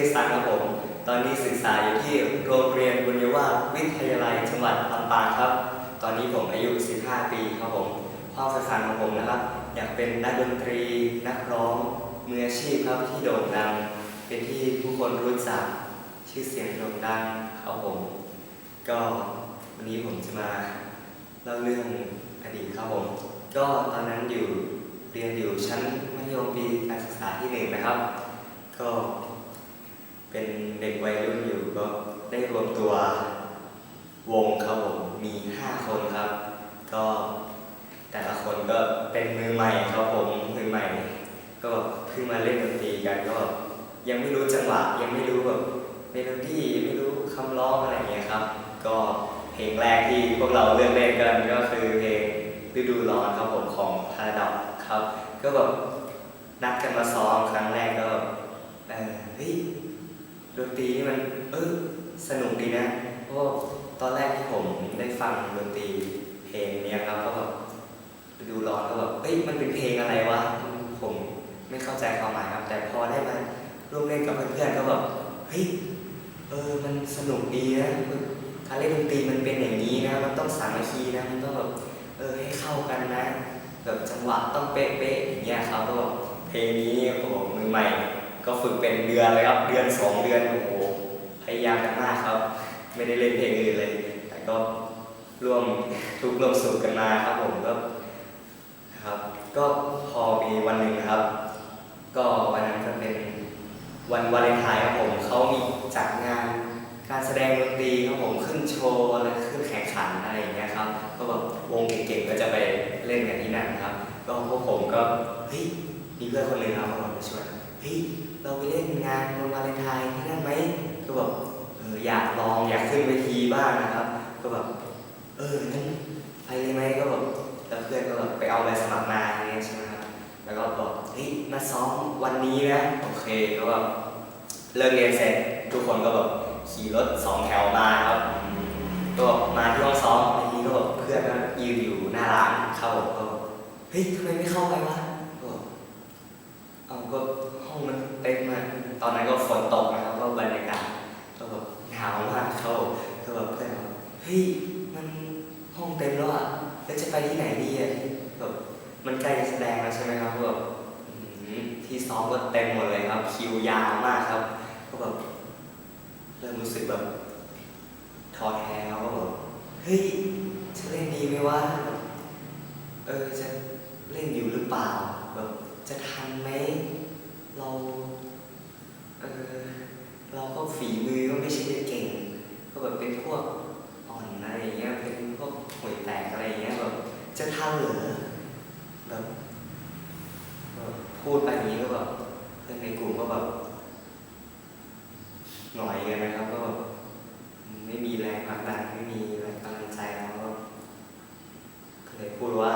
ริสันครับผม ตอนนี้ศึกษาอยู่ที่โรงเรียนบุญยวาวิทยาลัยจังหวัดลำปางครับ ตอนนี้ผมอายุ 15 ปีครับผมความใฝ่ฝันของผมนะครับ อยากเป็นนักดนตรี นักร้องมืออาชีพครับที่โด่งดัง เป็นที่ผู้คนรู้จักชื่อเสียงโด่งดังครับผม ก็วันนี้ผมจะมาเล่าเรื่องอดีตครับผม ก็ตอนนั้นอยู่เรียนอยู่ชั้นมัธยมปีการศึกษาที่หนึ่งนะครับ ก็ เป็นเด็กวัยรุ่นอยู่ก็ได้รวมตัววงครับผมมีห้าคนครับ ก็แต่ละคนก็เป็นมือใหม่ครับผมมือใหม่ ก็เพิ่งมาเล่นดนตรีกันก็ยังไม่รู้จังหวะยังไม่รู้แบบเมโลดี้ยังไม่รู้คำร้องอะไรอย่างเงี้ยครับ ก็เพลงแรกที่พวกเราเลือกเล่นกันก็คือเพลงฤดูร้อนครับผมของพาราดอกครับ ก็แบบนัดกันมาซ้อมครั้งแรกก็เออเฮ้ย ดนตรีนี่มันเออสนุกดีนะเพราะตอนแรกที่ผมได้ฟังดนตรีเพลงเนี้ยครับก็แบบฤดูร้อนก็แบบเอ้ยมันเป็นเพลงอะไรวะผมไม่เข้าใจความหมายครับ แต่พอได้มาร่วมเล่นกับเพื่อนๆก็แบบเฮ้ยเออมันสนุกดีนะการเล่นดนตรีมันเป็นอย่างนี้นะ มันต้องสามัคคีนะมันต้องแบบเออให้เข้ากันนะ แบบจังหวะต้องเป๊ะๆอย่างเงี้ยครับก็แบบเพลงนี้โอ้มือใหม่ ก็ฝึกเป็นเดือนเลยครับ เดือนสองเดือนโอ้โหพยายามกันมากครับ ไม่ได้เล่นเพลงอื่นเลย แต่ก็ร่วมทุกร่วมสุขกันมาครับผมก็นะครับ ก็พอมีวันหนึ่งนะครับ ก็วันนั้นก็เป็นวันวาเลนไทน์ครับผมเขามีจัดงานการแสดงดนตรีครับผมขึ้นโชว์อะไรขึ้นแข่งขันอะไรอย่างเงี้ยครับ ก็แบบวงเก่งๆก็จะไปเล่นกันที่นั่นครับ ก็พวกผมก็เฮ้ยมีเพื่อนคนหนึ่งครับมาชวนเฮ้ย เราไปเล่นงานวันวาเลนไทน์ที่นั่นไหมก็แบบเอออยากลองอยากขึ้นเวทีบ้างนะครับ ก็แบบเออนั่นไปเลยไหมก็แบบแล้วเพื่อนก็แบบไปเอาใบสมัครมาอะไรเงี้ยใช่ไหมครับแล้วก็บอกเฮ้ยมาซ้อมวันนี้นะโอเคก็แบบเลิกเรียนเสร็จทุกคนก็แบบขี่รถสองแถวมาครับก็มาที่ห้องซ้อมทีนี้ก็แบบเพื่อนก็ยืนอยู่หน้าร้านเข้าบอกก็เฮ้ยทำไมไม่เข้าไปวะก็บอกเอาก็ห้องมันเต็มอะตอนนั้นก็ฝนตกนะครับก็บรรยากาศก็แบบหนาวมากเข้าก็แบบเพื่อนบอกเฮ้ยมันห้องเต็มแล้วอะแล้ว จะไปที่ไหนดีอะแบบมันใกล้จะแสดงแล้วใช่ไหมครับแบบที่ซ้อมก็เต็มหมดเลยครับ คิวยาวมากครับก็แบบเริ่มรู้สึกแบบท้อแท้เขาก็แบอกเฮ้ยจะเล่นดีไหมวะแบบเออจะเล่นอยู่หรือเปล่าแบบจะทันไหมเราเออเราก็ฝีมือก็ไม่ใช่จะเก่ง ก็แบบเป็นพวกอ่อนอะไรอย่างเงี้ยเป็นพวกห่วยแตกอะไรอย่างเงี้ย จะทันเหรอแบบพูดแบบนี้ก็แบบเพื่อนในกลุ่มก็แบบหน่อยกันนะครับ ก็แบบ ไม่มีแรงผลักดันไม่มีแรงกำลังใจแล้วก็ก็เลยพูดว่า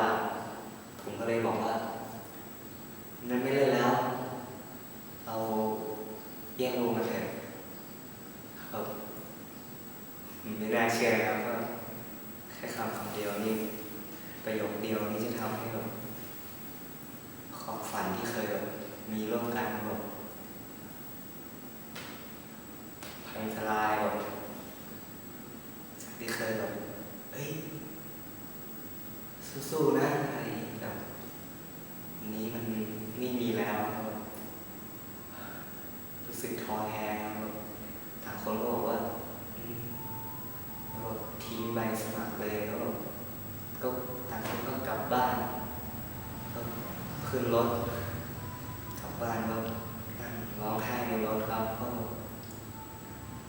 ผมก็เลยบอกว่า นั้นไม่เล่นแล้ว เราแยกวงกันเถอะครับไม่น่าเชื่อนะครับว่าแค่คำคำเดียวนี่ประโยค เดียวนี่จะทำให้แบบความฝันที่เคยแบบมีร่วมกันแบบพังทลายแบบจากที่เคยแบบเอ้ยสู้ๆนะอะไรแบบนี้มันไม่มีแล้วแบบรู้สึกท้อแท้ครับแบบต่างคนก็บอกว่าแล้วแบบทิ้งใบสมัครเลยแล้วแบบก็ต่างคนก็กลั บบ้านก็ขึ้นรถกลับบ้านก็นั่งร้องไห้ในรถครับก็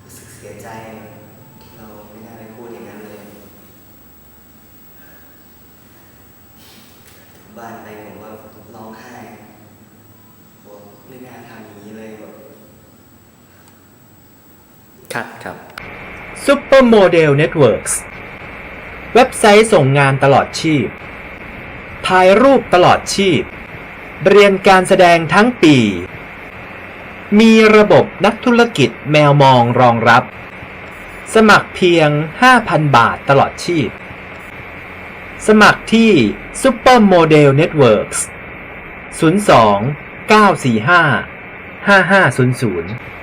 รู้สึกเสียใจเราไม่น่าไปพูดอย่างนั้นเลยถึงบ้านไปผมว่าร้องไห้บอกไม่น่าทำอย่างนี้เลยแบบคัดครับ Supermodel Networks เว็บไซต์ส่งงานตลอดชีพ ถ่ายรูปตลอดชีพ เรียนการแสดงทั้งปี มีระบบนักธุรกิจแมวมองรองรับ สมัครเพียง 5,000 บาทตลอดชีพ สมัครที่ Supermodel Networks 02 945 5500